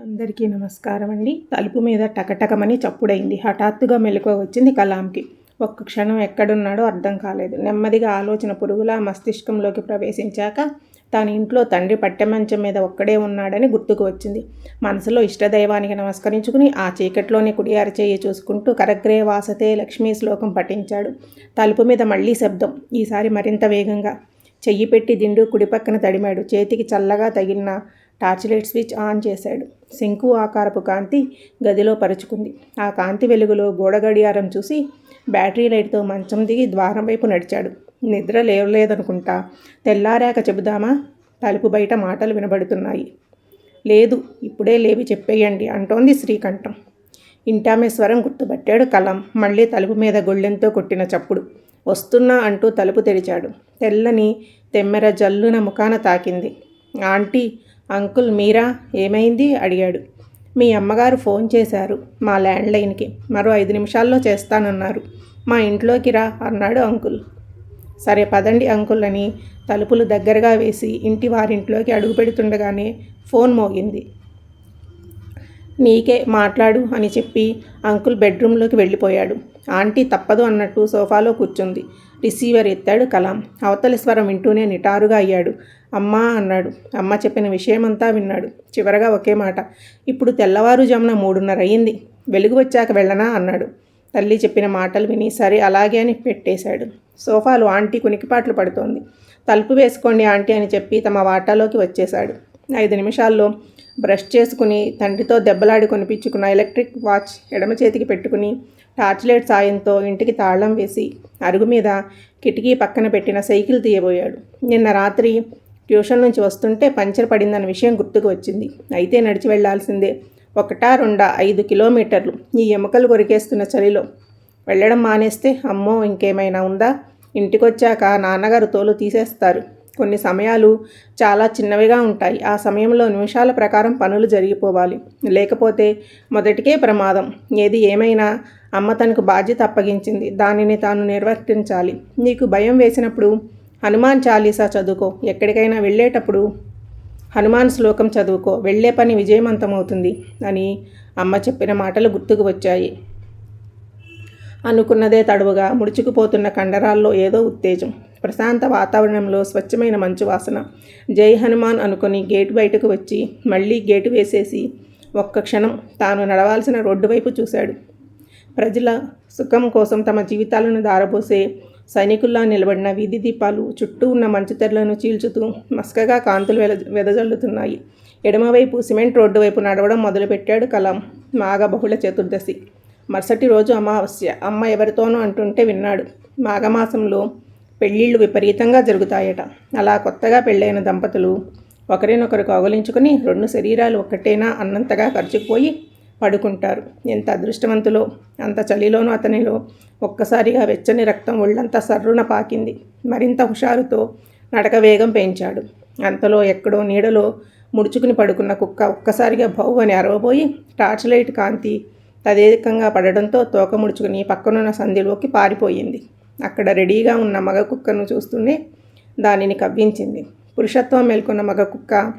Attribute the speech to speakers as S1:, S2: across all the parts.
S1: అందరికీ నమస్కారం అండి. తలుపు మీద టకటకమని చప్పుడైంది. హఠాత్తుగా మెలకువ వచ్చింది కలాంకి. ఒక్క క్షణం ఎక్కడున్నాడో అర్థం కాలేదు. నెమ్మదిగా ఆలోచన పురుగులా మస్తిష్కంలోకి ప్రవేశించాక తాను ఇంట్లో తండ్రి పట్టెమంచం మీద ఒక్కడే ఉన్నాడని గుర్తుకు వచ్చింది. మనసులో ఇష్టదైవానికి నమస్కరించుకుని ఆ చీకట్లోనే కుడియార చేయి చూసుకుంటూ కరగ్రే వాసతే లక్ష్మీ శ్లోకం పఠించాడు. తలుపు మీద మళ్ళీ శబ్దం. ఈసారి మరింత వేగంగా. చెయ్యి పెట్టి దిండు కుడిపక్కన తడిమాడు. చేతికి చల్లగా తగిలిన టార్చ్ లైట్ స్విచ్ ఆన్ చేశాడు. శంకు ఆకారపు కాంతి గదిలో పరుచుకుంది. ఆ కాంతి వెలుగులో గోడ గడియారం చూసి బ్యాటరీ లైట్తో మంచం దిగి ద్వారం వైపు నడిచాడు. నిద్ర లేవలేదనుకుంటా తెల్లారాక చెబుదామా? తలుపు బయట మాటలు వినబడుతున్నాయి. లేదు ఇప్పుడే లేవి చెప్పేయండి అంటోంది శ్రీకంఠం. ఇంటామేశ్వరం గుర్తుపట్టాడు కలం. మళ్ళీ తలుపు మీద గొళ్ళెంతో కొట్టిన చప్పుడు. వస్తున్నా అంటూ తలుపు తెరిచాడు. తెల్లని తెమ్మెర జల్లున ముఖాన తాకింది. ఆంటీ అంకుల్ మీరా? ఏమైంది? అడిగాడు. మీ అమ్మగారు ఫోన్ చేశారు మా ల్యాండ్లైన్కి. మరో ఐదు నిమిషాల్లో చేస్తానన్నారు. మా ఇంట్లోకి రా అన్నాడు అంకుల్. సరే పదండి అంకుల్ అని తలుపులు దగ్గరగా వేసి ఇంటి వారింట్లోకి అడుగు పెడుతుండగానే ఫోన్ మోగింది. నీకే మాట్లాడు అని చెప్పి అంకుల్ బెడ్రూమ్లోకి వెళ్ళిపోయాడు. ఆంటీ తప్పదు అన్నట్టు సోఫాలో కూర్చుంది. రిసీవర్ ఎత్తాడు కలాం. అవతలి స్వరం వింటూనే నిటారుగా అయ్యాడు. అమ్మా అన్నాడు. అమ్మ చెప్పిన విషయమంతా విన్నాడు. చివరగా ఒకే మాట. ఇప్పుడు తెల్లవారుజామున మూడున్నర అయ్యింది వెలుగు వచ్చాక వెళ్ళనా అన్నాడు. తల్లి చెప్పిన మాటలు విని సరే అలాగే అని పెట్టేశాడు. సోఫాలో ఆంటీ కునికిపాట్లు పడుతోంది. తలుపు వేసుకోండి ఆంటీ అని చెప్పి తమ వాటాలోకి వచ్చేశాడు. ఐదు నిమిషాల్లో బ్రష్ చేసుకుని తండ్రితో దెబ్బలాడి కొనిపించుకున్న ఎలక్ట్రిక్ వాచ్ ఎడమ చేతికి పెట్టుకుని టార్చ్ లైట్ సాయంతో ఇంటికి తాళం వేసి అరుగు మీద కిటికీ పక్కన పెట్టిన సైకిల్ తీయబోయాడు. నిన్న రాత్రి ట్యూషన్ నుంచి వస్తుంటే పంచర్ పడిందన్న విషయం గుర్తుకు వచ్చింది. అయితే నడిచి వెళ్ళాల్సిందే ఒకటా రెండా ఐదు కిలోమీటర్లు ఈ ఎముకలు కొరికేస్తున్న చలిలో. వెళ్ళడం మానేస్తే అమ్మో ఇంకేమైనా ఉందా? ఇంటికొచ్చాక నాన్నగారు తోలు తీసేస్తారు. కొన్ని సమయాలు చాలా చిన్నవిగా ఉంటాయి. ఆ సమయంలో నిమిషాల ప్రకారం పనులు జరిగిపోవాలి. లేకపోతే మొదటికే ప్రమాదం. ఏది ఏమైనా అమ్మ తనకు బాధ్యత అప్పగించింది. దానిని తాను నిర్వర్తించాలి. నీకు భయం వేసినప్పుడు హనుమాన్ చాలీసా చదువుకో. ఎక్కడికైనా వెళ్ళేటప్పుడు హనుమాన్ శ్లోకం చదువుకో. వెళ్ళే పని విజయవంతమవుతుంది అని అమ్మ చెప్పిన మాటలు గుర్తుకు వచ్చాయి. అనుకున్నదే తడువుగా ముడుచుకుపోతున్న కండరాల్లో ఏదో ఉత్తేజం. ప్రశాంత వాతావరణంలో స్వచ్ఛమైన మంచు వాసన. జై హనుమాన్ అనుకుని గేటు బయటకు వచ్చి మళ్ళీ గేటు వేసేసి ఒక్క క్షణం తాను నడవాల్సిన రోడ్డు వైపు చూశాడు. ప్రజల సుఖం కోసం తమ జీవితాలను దారబోసే సైనికుల్లా నిలబడిన వీధి దీపాలు చుట్టూ ఉన్న మంచు తెరలను చీల్చుతూ మస్కగా కాంతులు వెల వెదజల్లుతున్నాయి. ఎడమవైపు సిమెంట్ రోడ్డు వైపు నడవడం మొదలుపెట్టాడు కలాం మాఘ బహుళ చతుర్దశి. మరుసటి రోజు అమావాస్య. అమ్మ ఎవరితోనో అంటుంటే విన్నాడు. మాఘమాసంలో పెళ్ళిళ్ళు విపరీతంగా జరుగుతాయట. అలా కొత్తగా పెళ్ళైన దంపతులు ఒకరినొకరు కౌగలించుకుని రెండు శరీరాలు ఒక్కటేనా అన్నంతగా ఖర్చుకుపోయి పడుకుంటారు. ఎంత అదృష్టవంతులో అంత చలిలోనూ అతనిలో ఒక్కసారిగా వెచ్చని రక్తం ఒళ్ళంతా సర్రున పాకింది. మరింత హుషారుతో నడక వేగం పెంచాడు. అంతలో ఎక్కడో నీడలో ముడుచుకుని పడుకున్న కుక్క ఒక్కసారిగా భౌ అని అరవబోయి టార్చ్ లైట్ కాంతి తదేకంగా పడడంతో తోక ముడుచుకుని పక్కనున్న సంధిలోకి పారిపోయింది. అక్కడ రెడీగా ఉన్న మగ కుక్కను చూస్తూనే దానిని కవ్వించింది. పురుషత్వం మేల్కొన్న మగ కుక్క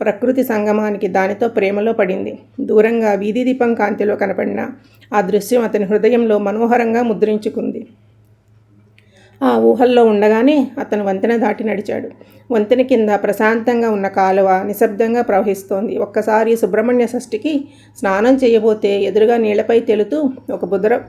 S1: ప్రకృతి సంగమానికి దానితో ప్రేమలో పడింది. దూరంగా వీధి దీపం కాంతిలో కనపడిన ఆ దృశ్యం అతని హృదయంలో మనోహరంగా ముద్రించుకుంది. ఆ ఊహల్లో ఉండగానే అతను వంతెన దాటి నడిచాడు. వంతెన కింద ప్రశాంతంగా ఉన్న కాలువ నిశ్శబ్దంగా ప్రవహిస్తోంది. ఒక్కసారి సుబ్రహ్మణ్య షష్ఠికి స్నానం చేయబోతే ఎదురుగా నీళ్ళపై తెలుతూ ఒక బుదర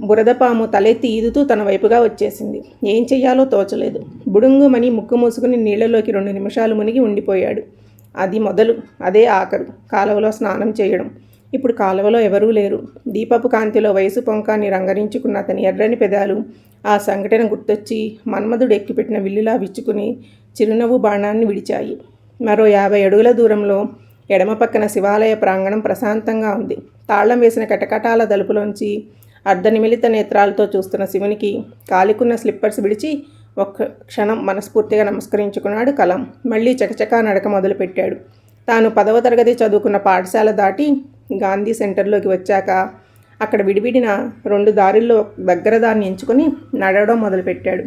S1: బురదపాము తలెత్తి ఈదుతూ తన వైపుగా వచ్చేసింది. ఏం చెయ్యాలో తోచలేదు. బుడుంగుమని ముక్కు మూసుకుని నీళ్ళలోకి రెండు నిమిషాలు మునిగి ఉండిపోయాడు. అది మొదలు అదే ఆఖరు. కాలువలో స్నానం చేయడం. ఇప్పుడు కాలువలో ఎవరూ లేరు. దీపపు కాంతిలో వయసు పొంకాన్ని రంగరించుకున్న అతని ఎర్రని పెదాలు ఆ సంఘటన గుర్తొచ్చి మన్మధుడు ఎక్కిపెట్టిన విల్లులా విచ్చుకుని చిరునవ్వు బాణాన్ని విడిచాయి. మరో యాభై అడుగుల దూరంలో ఎడమ పక్కన శివాలయ ప్రాంగణం ప్రశాంతంగా ఉంది. తాళం వేసిన కటకటాల తలుపులోంచి అర్ధనిమిలిత నేత్రాలతో చూస్తున్న శివునికి కాలికున్న స్లిప్పర్స్ విడిచి ఒక్క క్షణం మనస్ఫూర్తిగా నమస్కరించుకున్నాడు కలాం. మళ్ళీ చకచకా నడక మొదలుపెట్టాడు. తాను పదవ తరగతి చదువుకున్న పాఠశాల దాటి గాంధీ సెంటర్లోకి వచ్చాక అక్కడ విడివిడిన రెండు దారుల్లో దగ్గర దాన్ని ఎంచుకొని నడవడం మొదలుపెట్టాడు.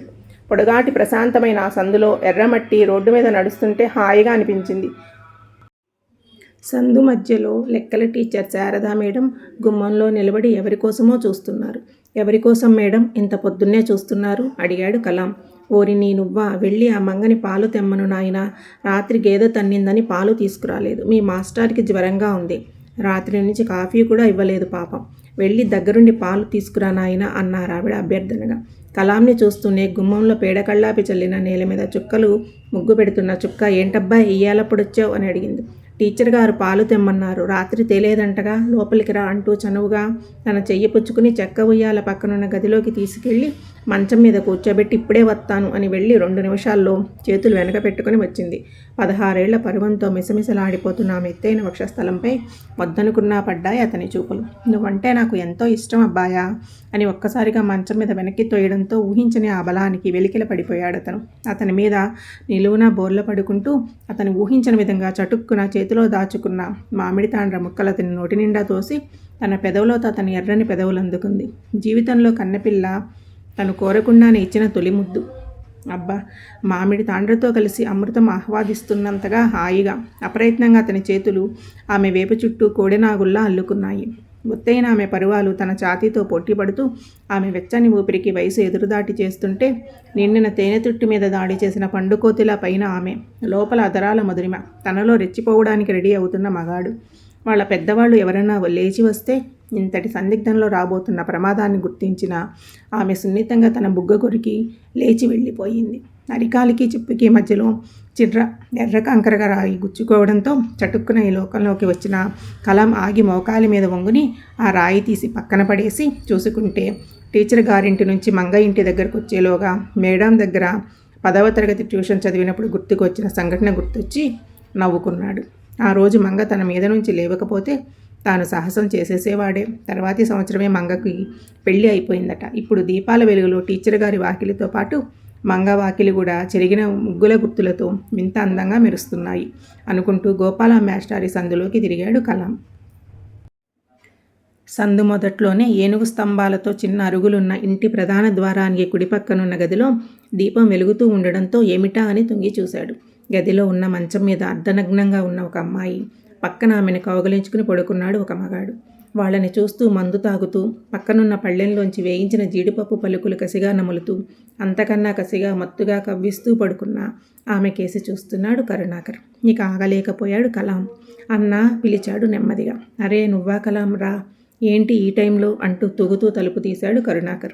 S1: పొడగాటి ప్రశాంతమైన ఆ సందులో ఎర్రమట్టి రోడ్డు మీద నడుస్తుంటే హాయిగా అనిపించింది. సందు మధ్యలో లెక్కల టీచర్ శారదా మేడం గుమ్మంలో నిలబడి ఎవరి కోసమో చూస్తున్నారు. ఎవరి కోసం మేడం ఇంత పొద్దున్నే చూస్తున్నారు? అడిగాడు కలాం. ఓరి నీ నువ్వా వెళ్ళి ఆ మంగని పాలు తెమ్మను నాయన. రాత్రి గేదె తన్నిందని పాలు తీసుకురాలేదు. మీ మాస్టర్కి జ్వరంగా ఉంది. రాత్రి నుంచి కాఫీ కూడా ఇవ్వలేదు పాపం. వెళ్ళి దగ్గరుండి పాలు తీసుకురా నాయన అన్నారు ఆవిడ అభ్యర్థనగా. కలాంని చూస్తూనే గుమ్మంలో పేడకళ్ళాపి చల్లిన నేల మీద చుక్కలు ముగ్గు పెడుతున్న చుక్క ఏంటబ్బా ఇయ్యాలప్పుడొచ్చావు అని అడిగింది. టీచర్ గారు పాలు తెమ్మన్నారు. రాత్రి తేలేదంటగా. లోపలికి రా అంటూ చనువుగా తన చెయ్యి పుచ్చుకుని చెక్క ఉయ్యాల పక్కనున్న గదిలోకి తీసుకెళ్ళి మంచం మీద కూర్చోబెట్టి ఇప్పుడే వస్తాను అని వెళ్ళి రెండు నిమిషాల్లో చేతులు వెనక పెట్టుకుని వచ్చింది. పదహారేళ్ళ పరువంతో మిసమిసలాడిపోతున్న ఆమె ఎత్తైన వక్షస్థలంపై వద్దనుకున్నా పడ్డాయి అతని చూపులు. నువ్వంటే నాకు ఎంతో ఇష్టం అబ్బాయా అని ఒక్కసారిగా మంచం మీద వెనక్కి తోయడంతో ఊహించని ఆ బలానికి వెలికిల పడిపోయాడు అతను. అతని మీద నిలువున బోర్ల పడుకుంటూ అతను ఊహించని విధంగా చటుక్కున చేతిలో దాచుకున్న మామిడి తాండ్ర ముక్కలు అతని నోటి నిండా తోసి తన పెదవులతో అతని ఎర్రని పెదవులు అందుకుంది. జీవితంలో కన్నపిల్ల తను కోరకుండానే ఇచ్చిన తొలి ముద్దు. అబ్బా మామిడి తాండ్రతో కలిసి అమృతం ఆహ్వాదిస్తున్నంతగా హాయిగా అప్రయత్నంగా అతని చేతులు ఆమె వేప చుట్టూ కోడెనాగుల్లా అల్లుకున్నాయి. ఒత్తైన ఆమె పరువాలు తన ఛాతీతో పొట్టిపడుతూ ఆమె వెచ్చని ఊపిరికి వయసు ఎదురుదాటి చేస్తుంటే నిండిన తేనె తుట్టు మీద దాడి చేసిన పండుకోతిలా పైన ఆమె లోపల అదరాల మధురిమ తనలో రెచ్చిపోవడానికి రెడీ అవుతున్న మగాడు. వాళ్ళ పెద్దవాళ్ళు ఎవరైనా లేచి వస్తే ఇంతటి సందిగ్ధంలో రాబోతున్న ప్రమాదాన్ని గుర్తించిన ఆమె సున్నితంగా తన బుగ్గ కొరికి లేచి వెళ్ళిపోయింది. అరికాలికి చిప్పుకి మధ్యలో చిర్ర ఎర్ర కంకరగా రాయి గుచ్చుకోవడంతో చటుక్కున ఈ లోకంలోకి వచ్చిన కలం ఆగి మోకాలి మీద వంగుని ఆ రాయి తీసి పక్కన పడేసి చూసుకుంటే టీచర్ గారింటి నుంచి మంగ ఇంటి దగ్గరకు వచ్చేలోగా మేడం దగ్గర పదవ తరగతి ట్యూషన్ చదివినప్పుడు గుర్తుకొచ్చిన సంఘటన గుర్తొచ్చి నవ్వుకున్నాడు. ఆ రోజు మంగ తన మీద నుంచి లేవకపోతే తాను సాహసం చేసేసేవాడే. తర్వాతి సంవత్సరమే మంగకి పెళ్ళి అయిపోయిందట. ఇప్పుడు దీపాల వెలుగులో టీచర్ గారి వాకిలితో పాటు మంగ వాకిలి కూడా చెరిగిన ముగ్గుల గుర్తులతో వింత అందంగా మెరుస్తున్నాయి అనుకుంటూ గోపాల మేస్టారి సందులోకి తిరిగాడు కలాం. సందు మొదట్లోనే ఏనుగు స్తంభాలతో చిన్న అరుగులున్న ఇంటి ప్రధాన ద్వారానికి కుడిపక్కనున్న గదిలో దీపం వెలుగుతూ ఉండడంతో ఏమిటా అని తుంగి చూశాడు. గదిలో ఉన్న మంచం మీద అర్ధనగ్నంగా ఉన్న ఒక అమ్మాయి పక్కన ఆమెను కౌగలించుకుని పడుకున్నాడు ఒక మగాడు. వాళ్ళని చూస్తూ మందు తాగుతూ పక్కనున్న పళ్ళెంలోంచి వేయించిన జీడిపప్పు పలుకులు కసిగా నములుతూ అంతకన్నా కసిగా మత్తుగా కవ్విస్తూ పడుకున్న ఆమె కేసి చూస్తున్నాడు కరుణాకర్. ఇక ఆగలేకపోయాడు కలాం. అన్న పిలిచాడు నెమ్మదిగా. అరే నువ్వా కలాం రా. ఏంటి ఈ టైంలో? అంటూ తొగుతూ తలుపు తీశాడు కరుణాకర్.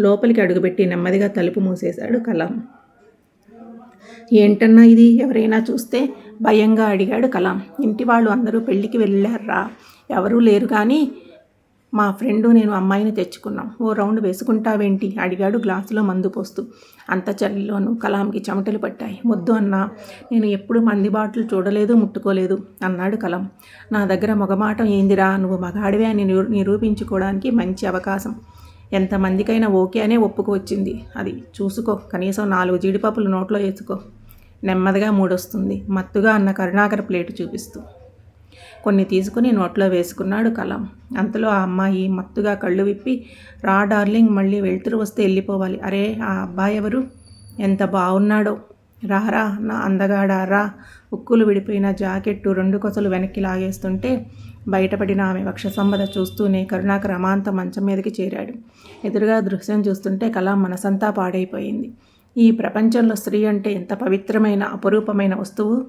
S1: లోపలికి అడుగుపెట్టి నెమ్మదిగా తలుపు మూసేశాడు కలాం. ఏంటన్నా ఇది? ఎవరైనా చూస్తే భయంగా అడిగాడు కలాం. ఇంటి వాళ్ళు అందరూ పెళ్ళికి వెళ్ళారా? ఎవరూ లేరు కానీ మా ఫ్రెండు నేను అమ్మాయిని తెచ్చుకున్నాం. ఓ రౌండ్ వేసుకుంటావేంటి? అడిగాడు గ్లాసులో మందు పోస్తూ. అంత చలిలోనూ కలాంకి చెమటలు పట్టాయి. ముద్దు అన్నా నేను ఎప్పుడు మంది బాటలు చూడలేదు ముట్టుకోలేదు అన్నాడు కలాం. నా దగ్గర మగమాటం ఏందిరా? నువ్వు మగాడివే అని నిరూపించుకోవడానికి మంచి అవకాశం. ఎంతమందికైనా ఓకే అనే ఒప్పుకొచ్చింది అది చూసుకో. కనీసం నాలుగు జీడిపప్పులు నోట్లో వేసుకో. నెమ్మదిగా మూడొస్తుంది. మత్తుగా అన్న కరుణాకర ప్లేటు చూపిస్తూ. కొన్ని తీసుకుని నోట్లో వేసుకున్నాడు కలాం. అంతలో ఆ అమ్మాయి మత్తుగా కళ్ళు విప్పి రా డార్లింగ్ మళ్ళీ వెళ్తురు వస్తే వెళ్ళిపోవాలి అరే ఆ అబ్బాయి ఎవరు? ఎంత బాగున్నాడో రారా నా అందగాడా రా. ఉక్కులు విడిపోయిన జాకెట్టు రెండు కొసలు వెనక్కి లాగేస్తుంటే బయటపడిన ఆమె వక్షసంపద చూస్తూనే కరుణాకర్ అమాంత మంచం మీదకి చేరాడు. ఎదురుగా దృశ్యం చూస్తుంటే కలాం మనసంతా పాడైపోయింది. ఈ ప్రపంచంలో స్త్రీ అంటే ఎంత పవిత్రమైన అపరూపమైన వస్తువు?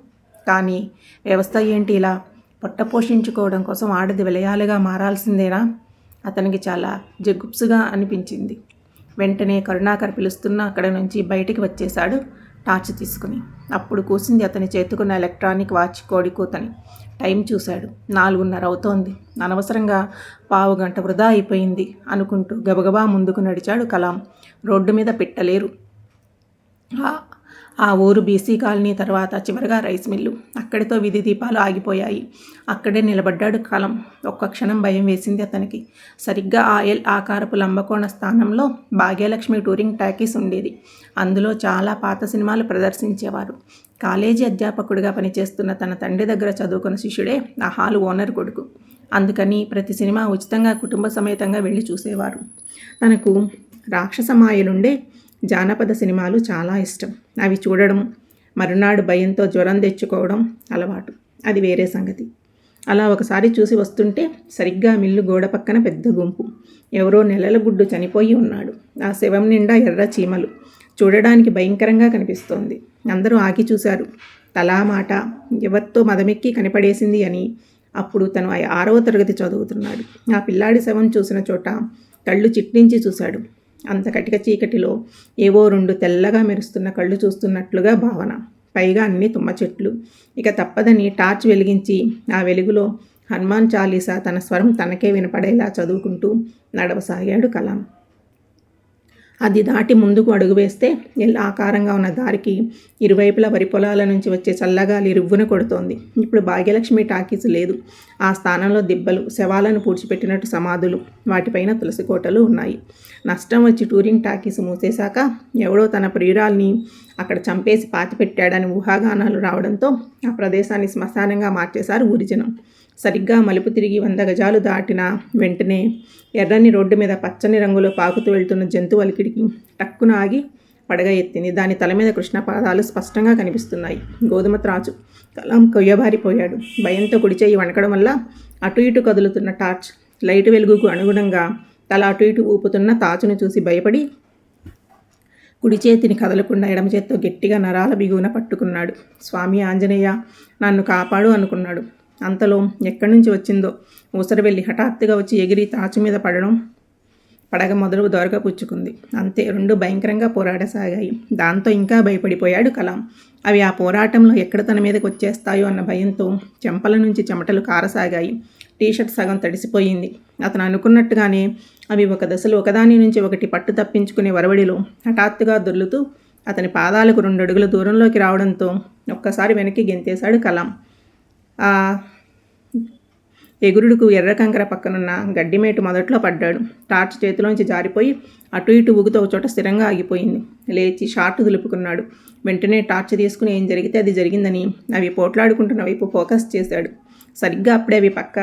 S1: కానీ వ్యవస్థ ఏంటి ఇలా పొట్ట పోషించుకోవడం కోసం ఆడది విలయాలుగా మారాల్సిందేనా? అతనికి చాలా జగుప్సుగా అనిపించింది. వెంటనే కరుణాకర్ పిలుస్తున్న అక్కడ నుంచి బయటికి వచ్చేశాడు టార్చ్ తీసుకుని. అప్పుడు కూసింది అతని చేతుకున్న ఎలక్ట్రానిక్ వాచ్ కోడి కూతని. టైం చూశాడు. నాలుగున్నర అవుతోంది. అనవసరంగా పావు గంట వృధా అయిపోయింది అనుకుంటూ గబగబా ముందుకు నడిచాడు కలాం. రోడ్డు మీద పెట్టలేరు. ఆ ఊరు బీసీ కాలనీ తర్వాత చివరిగా రైస్ మిల్లు. అక్కడితో విధి దీపాలు ఆగిపోయాయి. అక్కడే నిలబడ్డాడు కాలం. ఒక్క క్షణం భయం వేసింది అతనికి. సరిగ్గా ఆ ఎల్ ఆకారపు లంబకోణ స్థానంలో భాగ్యలక్ష్మి టూరింగ్ టాకీస్ ఉండేది. అందులో చాలా పాత సినిమాలు ప్రదర్శించేవారు. కాలేజీ అధ్యాపకుడిగా పనిచేస్తున్న తన తండ్రి దగ్గర చదువుకున్న శిష్యుడే ఆ హాలు ఓనర్ కొడుకు. అందుకని ప్రతి సినిమా ఉచితంగా కుటుంబ సమేతంగా వెళ్ళి చూసేవారు. తనకు రాక్షస మాయలుండే జానపద సినిమాలు చాలా ఇష్టం. అవి చూడడం మరునాడు భయంతో జ్వరం తెచ్చుకోవడం అలవాటు. అది వేరే సంగతి. అలా ఒకసారి చూసి వస్తుంటే సరిగ్గా మిల్లు గోడ పక్కన పెద్ద గుంపు. ఎవరో నెలల గుడ్డు చనిపోయి ఉన్నాడు. ఆ శవం నిండా ఎర్ర చీమలు. చూడడానికి భయంకరంగా కనిపిస్తోంది. అందరూ ఆకి చూశారు. తలా మాట ఎవరితో మదమెక్కి కనపడేసింది అని. అప్పుడు తను ఆరవ తరగతి చదువుతున్నాడు. ఆ పిల్లాడి శవం చూసిన చోట కళ్ళు చిట్లించి చూశాడు. అంత కటిక చీకటిలో ఏవో రెండు తెల్లగా మెరుస్తున్న కళ్ళు చూస్తున్నట్లుగా భావన. పైగా అన్ని తుమ్మ చెట్లు. ఇక తప్పదని టార్చ్ వెలిగించి ఆ వెలుగులో హనుమాన్ చాలీసా తన స్వరం తనకే వినపడేలా చదువుకుంటూ నడవసాగాడు కలాం. అది దాటి ముందుకు అడుగు వేస్తే ఎల్ ఆకారంగా ఉన్న దారికి ఇరువైపుల వరి పొలాల నుంచి వచ్చే చల్లగాలి రివ్వున కొడుతోంది. ఇప్పుడు భాగ్యలక్ష్మి టాకీస్ లేదు. ఆ స్థానంలో దిబ్బలు శవాలను పూడ్చిపెట్టినట్టు సమాధులు వాటిపైన తులసి కోటలు ఉన్నాయి. నష్టం వచ్చి టూరింగ్ టాకీస్ మూసేశాక ఎవడో తన ప్రియురాల్ని అక్కడ చంపేసి పాతిపెట్టాడని ఊహాగానాలు రావడంతో ఆ ప్రదేశాన్ని శ్మశానంగా మార్చేశారు ఊరిజనం సరిగ్గా మలుపు తిరిగి వంద గజాలు దాటిన వెంటనే ఎర్రని రోడ్డు మీద పచ్చని రంగులో పాకుతూ వెళ్తున్న జంతువు అలికిడికి టక్కున ఆగి పడగ ఎత్తింది. దాని తల మీద కృష్ణ పాదాలు స్పష్టంగా కనిపిస్తున్నాయి. గోధుమ త్రాచు. కలం కొయ్యబారిపోయాడు. భయంతో కుడిచేయి వణకడం వల్ల అటు ఇటు కదులుతున్న టార్చ్ లైట్ వెలుగుకు అనుగుణంగా తల అటు ఇటు ఊపుతున్న తాచును చూసి భయపడి కుడి చేతిని కదలకుండా ఎడమ చేత్తో గట్టిగా నరాల బిగువున పట్టుకున్నాడు. స్వామి ఆంజనేయ నన్ను కాపాడు అనుకున్నాడు. అంతలో ఎక్కడి నుంచి వచ్చిందో? ఊసరి వెళ్ళి హఠాత్తుగా వచ్చి ఎగిరి తాచు మీద పడడం పడగ మొదలు దొరక పుచ్చుకుంది. అంతే రెండు భయంకరంగా పోరాడసాగాయి. దాంతో ఇంకా భయపడిపోయాడు కలాం. అవి ఆ పోరాటంలో ఎక్కడ తన మీదకి వచ్చేస్తాయో అన్న భయంతో చెంపల నుంచి చెమటలు కారసాగాయి. టీషర్ట్ సగం తడిసిపోయింది. అతను అనుకున్నట్టుగానే అవి ఒక దశలో ఒకదాని నుంచి ఒకటి పట్టు తప్పించుకునే వరవడిలో హఠాత్తుగా దొర్లుతూ అతని పాదాలకు రెండు అడుగుల దూరంలోకి రావడంతో ఒక్కసారి వెనక్కి గెంతేశాడు కలాం. ఎగురుడుకు ఎర్ర కంకర పక్కనున్న గడ్డిమేటు మొదట్లో పడ్డాడు. టార్చ్ చేతిలోంచి జారిపోయి అటు ఇటు ఊగుతో ఒక చోట స్థిరంగా ఆగిపోయింది. లేచి షార్ట్ దులుపుకున్నాడు. వెంటనే టార్చ్ తీసుకుని ఏం జరిగితే అది జరిగిందని అవి పోట్లాడుకుంటున్న వైపు ఫోకస్ చేశాడు. సరిగ్గా అప్పుడే అవి పక్క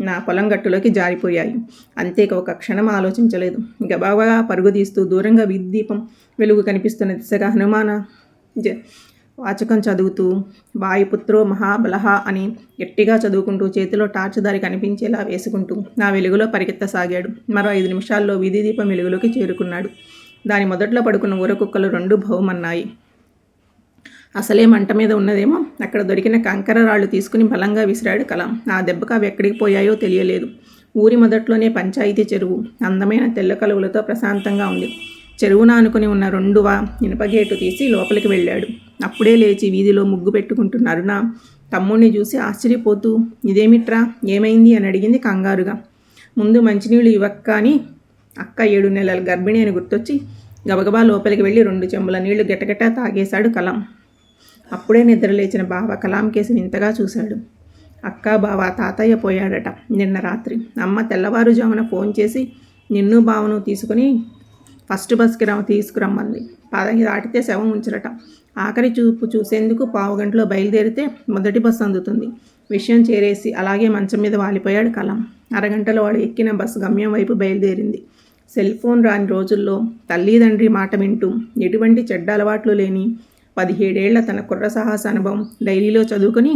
S1: నా పొలం గట్టులోకి జారిపోయాయి. అంతే ఒక క్షణం ఆలోచించలేదు. గబాబా పరుగు తీస్తూ దూరంగా విద్యుత్ దీపం వెలుగు కనిపిస్తున్న దిశగా హనుమాన వాచకం చదువుతూ వాయుపుత్రో మహాబలహ అని గట్టిగా చదువుకుంటూ చేతిలో టార్చ్ దారి కనిపించేలా వేసుకుంటూ నా వెలుగులో పరిగెత్తసాగాడు. మరో ఐదు నిమిషాల్లో వీధి దీపం వెలుగులోకి చేరుకున్నాడు. దాని మొదట్లో పడుకున్న ఊరకుక్కలు రెండు భౌమన్నాయి. అసలే మంట మీద ఉన్నదేమో? అక్కడ దొరికిన కంకర రాళ్ళు తీసుకుని బలంగా విసిరాడు కలాం. ఆ దెబ్బకు అవి ఎక్కడికి పోయాయో తెలియలేదు. ఊరి మొదట్లోనే పంచాయతీ చెరువు. అందమైన తెల్ల కలువులతో ప్రశాంతంగా ఉంది. చెరువున అనుకుని ఉన్న రెండువ ఇనుపగేటు తీసి లోపలికి వెళ్ళాడు. అప్పుడే లేచి వీధిలో ముగ్గు పెట్టుకుంటున్న అరుణ తమ్ముడిని చూసి ఆశ్చర్యపోతూ ఇదేమిట్రా? ఏమైంది? అని అడిగింది కంగారుగా. ముందు మంచినీళ్ళు ఇవ్వక్క అని అక్క ఏడు నెలల గర్భిణి అని గుర్తొచ్చి గబగబా లోపలికి వెళ్ళి రెండు చెంబుల నీళ్ళు గెటగెట తాగేశాడు కలాం. అప్పుడే నిద్రలేచిన బావ కలాం కేసుని వింతగా చూశాడు. అక్క బావ తాతయ్య పోయాడట నిన్న రాత్రి. అమ్మ తెల్లవారుజామున ఫోన్ చేసి నిన్ను బావను తీసుకుని ఫస్ట్ బస్కి రమ్మ తీసుకురమ్మంది పదహి దాటితే శవం ఉంచరట. ఆఖరి చూపు చూసేందుకు పావు గంటలో బయలుదేరితే మొదటి బస్సు అందుతుంది. విషయం చేరేసి అలాగే మంచం మీద వాలిపోయాడు కలం. అరగంటలో వాడు ఎక్కిన బస్సు గమ్యం వైపు బయలుదేరింది. సెల్ ఫోన్ రాని రోజుల్లో తల్లిదండ్రి మాట వింటూ ఎటువంటి చెడ్డ అలవాట్లు లేని పదిహేడేళ్ళ తన కుర్ర సాహస అనుభవం డైరీలో చదువుకొని